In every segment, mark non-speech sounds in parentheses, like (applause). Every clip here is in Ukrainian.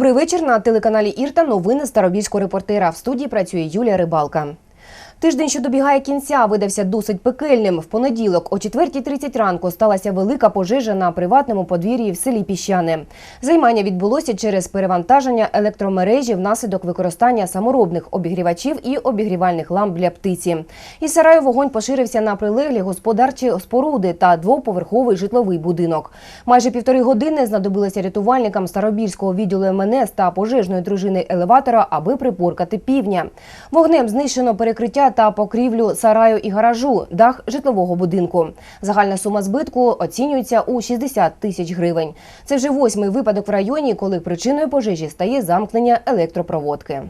Добрий вечір на телеканалі Ірта. Новини Старобільського репортера. В студії працює Юлія Рибалка. Тиждень, що добігає кінця, видався досить пекельним. В понеділок о 4.30 ранку сталася велика пожежа на приватному подвір'ї в селі Піщани. Займання відбулося через перевантаження електромережі внаслідок використання саморобних обігрівачів і обігрівальних ламп для птиці. Із сараю вогонь поширився на прилеглі господарчі споруди та двоповерховий житловий будинок. Майже півтори години знадобилося рятувальникам Старобільського відділу МНС та пожежної дружини елеватора, аби припоркати півня. Вогнем знищено перекриття та покрівлю сараю і гаражу, дах житлового будинку. Загальна сума збитку оцінюється у 60 тисяч гривень. Це вже восьмий випадок в районі, коли причиною пожежі стає замкнення електропроводки.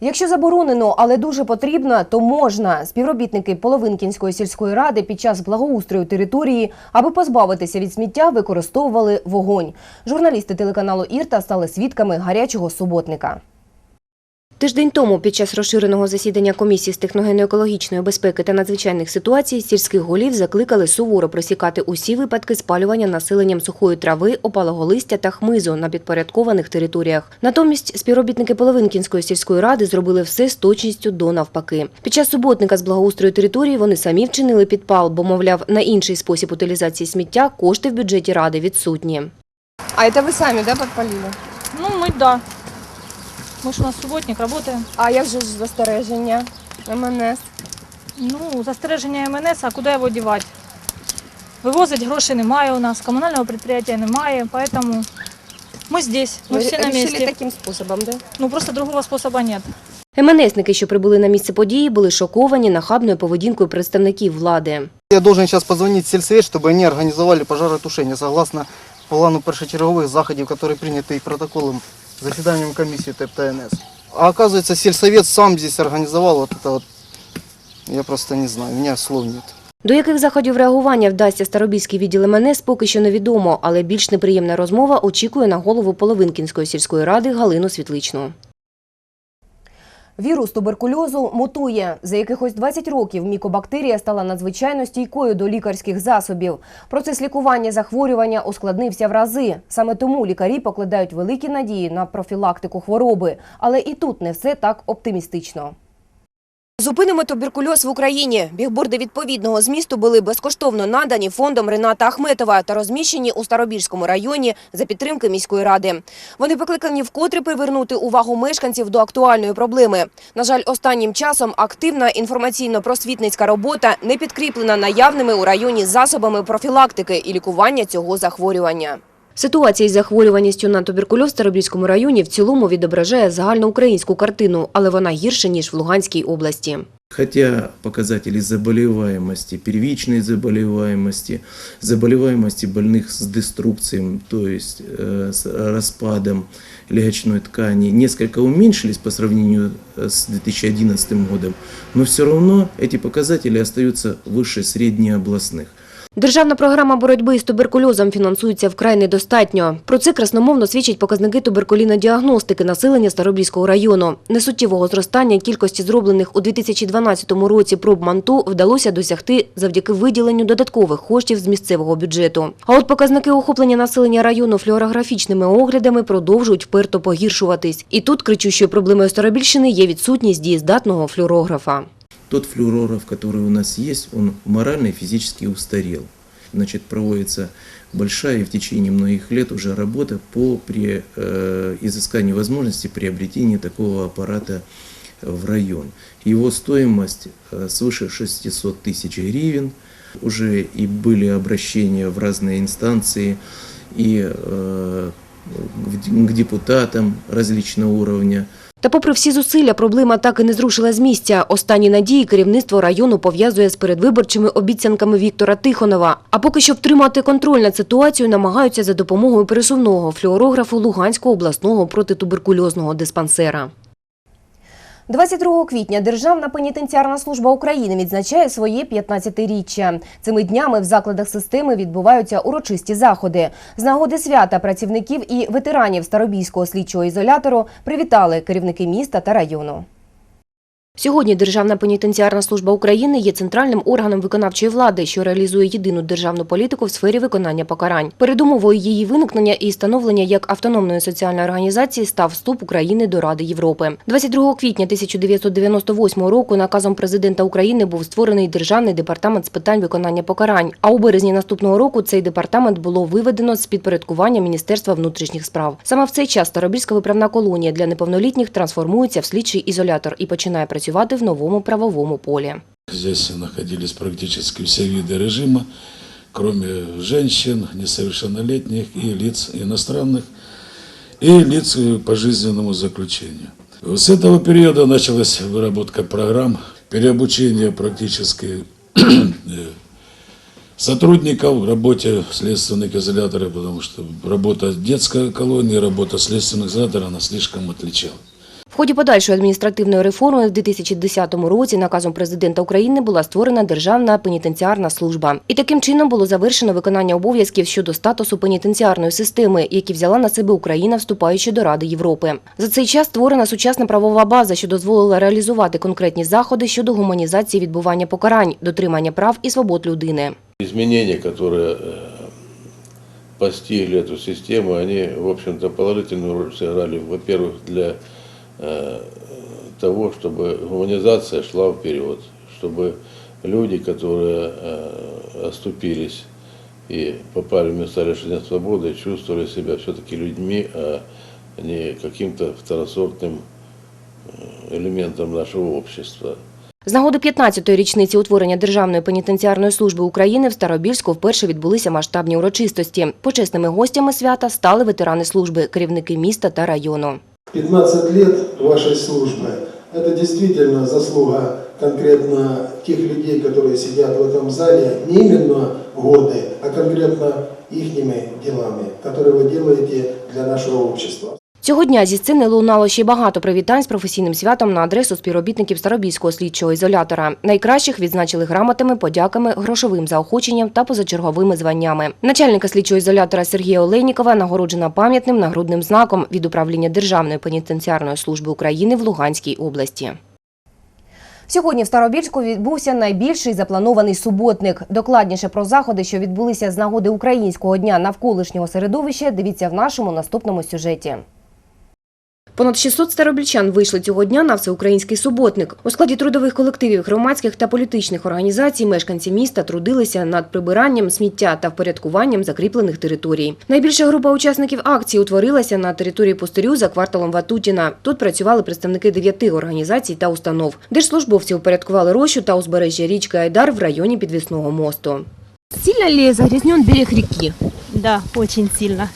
Якщо заборонено, але дуже потрібно, то можна. Співробітники Половинкінської сільської ради під час благоустрою території, аби позбавитися від сміття, використовували вогонь. Журналісти телеканалу Ірта стали свідками гарячого суботника. Тиждень тому під час розширеного засідання комісії з техногенно-екологічної безпеки та надзвичайних ситуацій сільських голів закликали суворо просікати усі випадки спалювання населенням сухої трави, опалого листя та хмизу на підпорядкованих територіях. Натомість співробітники Половинкінської сільської ради зробили все з точністю до навпаки. Під час суботника з благоустрою території вони самі вчинили підпал, бо, мовляв, на інший спосіб утилізації сміття кошти в бюджеті ради відсутні. А это вы сами, да, подпалили? Ну, мы да. Мы ж у нас субботник, работаем. А як же ж застереження МНС? Ну, застереження МНС, а куди його дівати? Вивозить грошей немає у нас, комунального підприємства немає, поэтому мы здесь, мы Ви все на решили месте. таким способом, да? Ну, просто другого способа нет. МНСники, що прибули на місце події, були шоковані нахабною поведінкою представників влади. Я должен сейчас позвонить в сельсовет, чтобы они организовали пожаротушение согласно плану першочерговых заходів, которые приняты и протоколом заседанием комиссии ТЭП-ТНС. А оказывается, сельсовет сам здесь организовал вот это вот. Я просто не знаю, у меня слов нет. До яких заходів реагування вдасться Старобільський відділ МНС, поки що невідомо, але більш неприємна розмова очікує на голову Половинкінської сільської ради Галину Світличну. Вірус туберкульозу мутує. За якихось 20 років мікобактерія стала надзвичайно стійкою до лікарських засобів. Процес лікування захворювання ускладнився в рази. Саме тому лікарі покладають великі надії на профілактику хвороби. Але і тут не все так оптимістично. Зупинимо туберкульоз в Україні. Бігборди відповідного змісту були безкоштовно надані фондом Рената Ахметова та розміщені у Старобільському районі за підтримки міської ради. Вони покликані вкотре привернути увагу мешканців до актуальної проблеми. На жаль, останнім часом активна інформаційно-просвітницька робота не підкріплена наявними у районі засобами профілактики і лікування цього захворювання. Ситуація із захворюваністю на туберкульоз в Старобільському районі в цілому відображає загальноукраїнську картину, але вона гірша, ніж в Луганській області. Хотя показатели заболеваемости, первичной заболеваемости, заболеваемости больных с деструкцией, то есть э, с распадом легочной ткани, несколько уменьшились по сравнению э, с 2011 годом, но все равно эти показатели остаются выше среднеобластных. Державна програма боротьби з туберкульозом фінансується вкрай недостатньо. Про це красномовно свідчать показники туберкулінодіагностики населення Старобільського району. Несуттєвого зростання кількості зроблених у 2012 році проб манту вдалося досягти завдяки виділенню додаткових коштів з місцевого бюджету. А от показники охоплення населення району флюорографічними оглядами продовжують вперто погіршуватись. І тут кричущою проблемою Старобільщини є відсутність дієздатного флюорографа. Тот флюорограф, который у нас есть, он морально и физически устарел. Значит, проводится большая и в течение многих лет уже работа по при, э, изысканию возможности приобретения такого аппарата в район. Его стоимость э, свыше 600 тысяч гривен. Уже и были обращения в разные инстанции и э, к депутатам различного уровня. Та попри всі зусилля, проблема так і не зрушила з місця. Останні надії керівництво району пов'язує з передвиборчими обіцянками Віктора Тихонова. А поки що втримати контроль над ситуацією намагаються за допомогою пересувного флюорографу Луганського обласного протитуберкульозного диспансера. 22 квітня Державна пенітенціарна служба України відзначає своє 15-річчя. Цими днями в закладах системи відбуваються урочисті заходи. З нагоди свята працівників і ветеранів Старобійського слідчого ізолятору привітали керівники міста та району. Сьогодні Державна пенітенціарна служба України є центральним органом виконавчої влади, що реалізує єдину державну політику в сфері виконання покарань. Передумовою її виникнення і становлення як автономної соціальної організації став вступ України до Ради Європи. 22 квітня 1998 року наказом президента України був створений Державний департамент з питань виконання покарань. А у березні наступного року цей департамент було виведено з підпорядкування Міністерства внутрішніх справ. Саме в цей час Старобільська виправна колонія для неповнолітніх трансформується в слідчий ізолятор і починає працювати в новому правовому полі. Здесь находились практически все виды режима, кроме женщин, несовершеннолетних и лиц иностранных, и лиц э, по жизненному заключению. С этого периода началась выработка программ переобучения практически (clears throat) э, сотрудников в работе следственных изоляторов, потому что работа детской колонии, работа следственных изоляторов, она слишком отличалась. В ході подальшої адміністративної реформи в 2010 році наказом президента України була створена Державна пенітенціарна служба. І таким чином було завершено виконання обов'язків щодо статусу пенітенціарної системи, які взяла на себе Україна, вступаючи до Ради Європи. За цей час створена сучасна правова база, що дозволила реалізувати конкретні заходи щодо гуманізації відбування покарань, дотримання прав і свобод людини. Изменения, которые э, постигли эту систему, они, в общем-то, положительную роль сыграли, во-первых, для э, того, чтобы гуманизация шла вперед, чтобы люди, которые э, оступились и попали в места лишения свободы, чувствовали себя все-таки людьми, а не каким-то второсортным э, элементом нашего общества. З нагоди 15-ї річниці утворення Державної пенітенціарної служби України в Старобільську вперше відбулися масштабні урочистості. Почесними гостями свята стали ветерани служби, керівники міста та району. 15 лет вашей службы – это действительно заслуга конкретно тех людей, которые сидят в этом зале, не именно годы, а конкретно их делами, которые вы делаете для нашего общества. Цього дня зі сцени лунало ще багато привітань з професійним святом на адресу співробітників Старобільського слідчого ізолятора. Найкращих відзначили грамотами, подяками, грошовим заохоченням та позачерговими званнями. Начальника слідчого ізолятора Сергія Олейнікова нагороджена пам'ятним нагрудним знаком від управління Державної пенітенціарної служби України в Луганській області. Сьогодні в Старобільську відбувся найбільший запланований суботник. Докладніше про заходи, що відбулися з нагоди українського дня навколишнього середовища, дивіться в нашому наступному сюжеті. Понад 600 старобільчан вийшли цього дня на всеукраїнський суботник. У складі трудових колективів, громадських та політичних організацій мешканці міста трудилися над прибиранням сміття та впорядкуванням закріплених територій. Найбільша група учасників акції утворилася на території пустирю за кварталом Ватутіна. Тут працювали представники дев'яти організацій та установ. Держслужбовці упорядкували рощу та узбережжя річки Айдар в районі підвісного мосту. Сильно ли загрязнен берег реки? Да, очень сильно.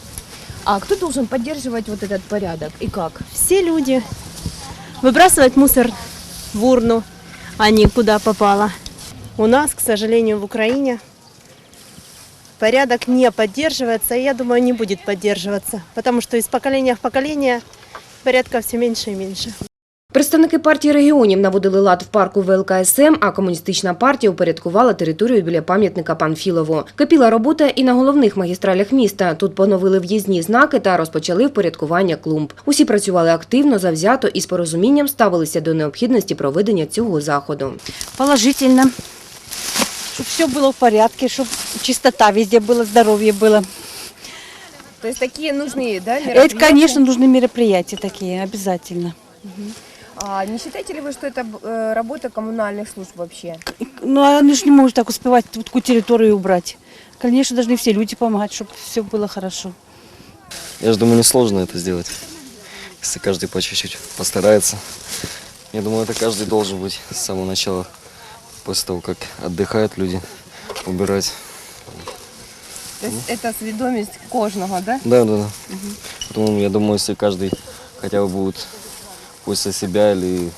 А кто должен поддерживать вот этот порядок и как? Все люди выбрасывают мусор в урну, а не куда попало. У нас, к сожалению, в Украине порядок не поддерживается, и я думаю, не будет поддерживаться, потому что из поколения в поколение порядка все меньше и меньше. Представники партії регіонів наводили лад в парку ВЛКСМ, а комуністична партія упорядкувала територію біля пам'ятника Панфілову. Кипіла робота і на головних магістралях міста. Тут поновили в'їзні знаки та розпочали впорядкування клумб. Усі працювали активно, завзято і з порозумінням ставилися до необхідності проведення цього заходу. Положительно. Чтобы все было в порядке, чтобы чистота везде была, здоровье было. То есть такие нужны, да, Это, конечно, нужны мероприятия такие, обязательно. А не считаете ли вы, что это э, работа коммунальных служб вообще? Ну, а они же не могут так успевать тут такую территорию убрать. Конечно, должны все люди помогать, чтобы все было хорошо. Я же думаю, несложно это сделать, если каждый по чуть-чуть постарается. Я думаю, это каждый должен быть с самого начала, после того, как отдыхают люди, убирать. То есть это свідомість кожного, да? Да, да, да. Поэтому я думаю, если каждый хотя бы будет после себя или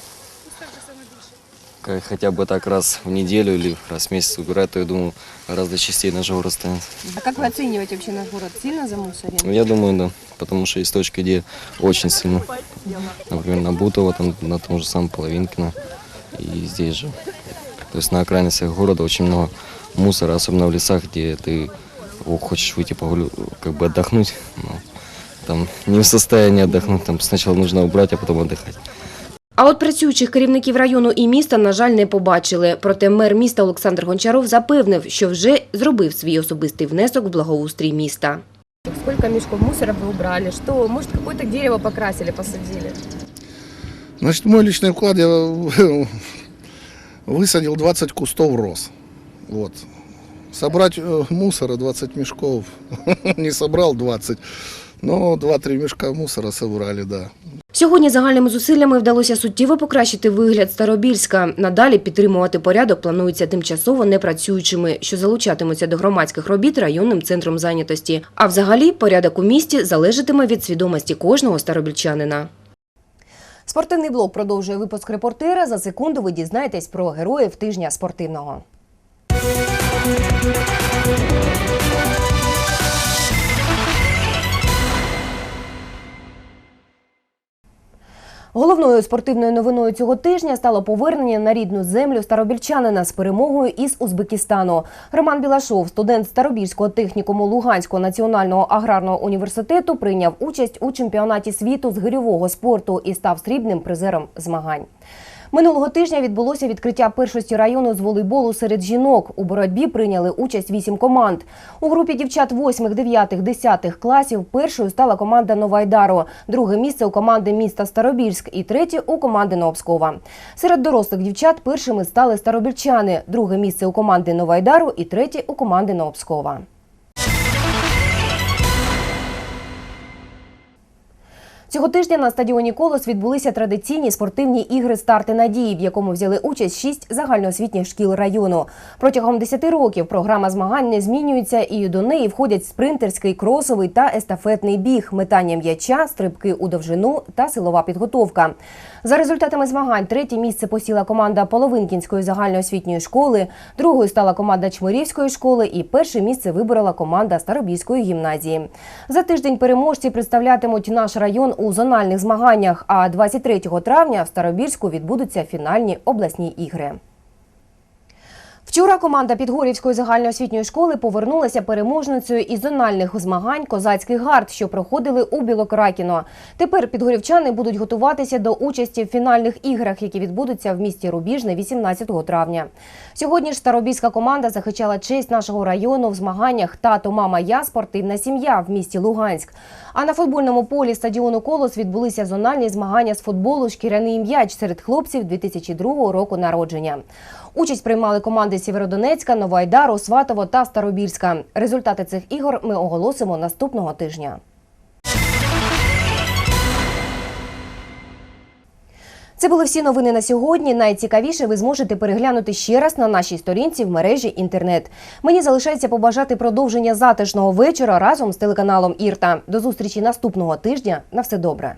как- хотя бы так раз в неделю или раз в месяц убирать, то я думаю, гораздо чистее наш город станет. А как вы оцениваете вообще наш город? Сильно замусорен? Ну, я думаю, да. Потому что есть точки, где очень сильно. Например, на Бутово, там, на том же самом Половинкино. И здесь же. То есть на окраинах города очень много мусора, особенно в лесах, где ты хочешь выйти погулять, как бы отдохнуть, но там не в состоянии отдохнуть. Там сначала нужно убрать, а потом отдыхать. А А от працюючих керівників району і міста, на жаль, не побачили. Проте мер міста Олександр Гончаров запевнив, що вже зробив свій особистий внесок в благоустрій міста. Сколько мешков мусора вы убрали? Что, может, какое-то дерево покрасили, посадили? Значит, мой личный вклад, я высадил 20 кустов роз. Вот. Собрать э, мусора 20 мешков, (laughs) не собрал 20, но 2-3 мешка мусора собрали, да. Сьогодні загальними зусиллями вдалося суттєво покращити вигляд Старобільська. Надалі підтримувати порядок планується тимчасово непрацюючими, що залучатимуться до громадських робіт районним центром зайнятості. А взагалі порядок у місті залежатиме від свідомості кожного старобільчанина. Спортивний блок продовжує випуск репортера. За секунду ви дізнаєтесь про героїв тижня спортивного. Головною спортивною новиною цього тижня стало повернення на рідну землю старобільчанина з перемогою із Узбекистану. Роман Білашов, студент Старобільського технікуму Луганського національного аграрного університету, прийняв участь у чемпіонаті світу з гирьового спорту і став срібним призером змагань. Минулого тижня відбулося відкриття першості району з волейболу серед жінок. У боротьбі прийняли участь вісім команд. У групі дівчат 8, 9, 10 класів першою стала команда Новайдаро, друге місце у команди міста Старобільськ і третє у команди Новопскова. Серед дорослих дівчат першими стали старобільчани, друге місце у команди Новайдару і третє у команди Новопскова. Цього тижня на стадіоні Колос відбулися традиційні спортивні ігри Старти надії, в якому взяли участь шість загальноосвітніх шкіл району. Протягом 10 років програма змагань не змінюється, і до неї входять спринтерський, кросовий та естафетний біг, метання м'яча, стрибки у довжину та силова підготовка. За результатами змагань третє місце посіла команда Половинкінської загальноосвітньої школи, другою стала команда Чмирівської школи і перше місце виборола команда Старобільської гімназії. За тиждень переможці представлятимуть наш район у зональних змаганнях, а 23 травня в Старобільську відбудуться фінальні обласні ігри. Вчора команда Підгорівської загальноосвітньої школи повернулася переможницею із зональних змагань Козацький гард, що проходили у Білокракіно. Тепер підгорівчани будуть готуватися до участі в фінальних іграх, які відбудуться в місті Рубіжне 18 травня. Сьогодні ж старобільська команда захищала честь нашого району в змаганнях Тато, мама, я спортивна сім'я в місті Луганськ. А на футбольному полі стадіону Колос відбулися зональні змагання з футболу Шкіряний м'яч серед хлопців 2002 року народження. Участь приймали команди Сєвєродонецька, Новайдару, Сватово та Старобільська. Результати цих ігор ми оголосимо наступного тижня. Це були всі новини на сьогодні. Найцікавіше ви зможете переглянути ще раз на нашій сторінці в мережі інтернет. Мені залишається побажати продовження затишного вечора разом з телеканалом Ірта. До зустрічі наступного тижня. На все добре.